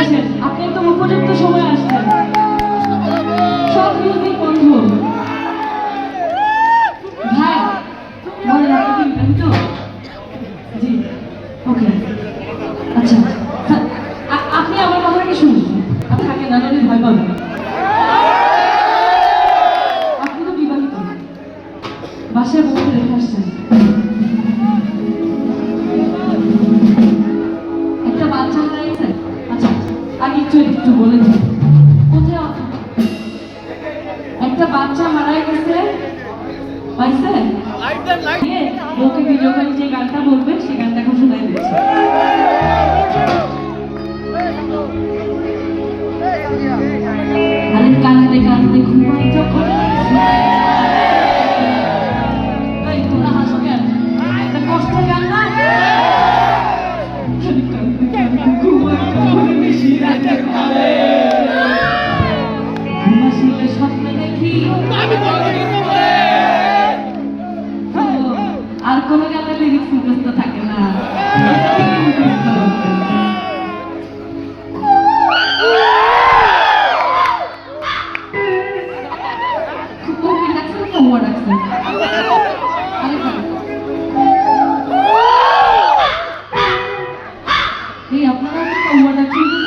আসেন, আপনি তো উপযুক্ত সময় আসছেন। সব মিউজিক বন্ধ। ভাই মনে তো জি, ওকে। আচ্ছা হ্যাঁ, আপনি আমার কথাটাকে শুনুন আপনি আগে জানালে ভয় পাবেন। আপনি তো বিবাহিত। বাসায় বসে রেখে আসছেন। একটু বলে দিই। কোথায় একটা বাচ্চা মারা গেছে। পাইছে? ওকে ভিডিও যে গানটা বলবে সেই গানটা এখন শোনাই দিচ্ছে। আরে কানতে কানতে ঘুমাই যখন। কষ্ট গান না? রাতে কালে ও, আর কোনো গানের লিরিক্স আপনারা তো ওয়াটার চিন্তা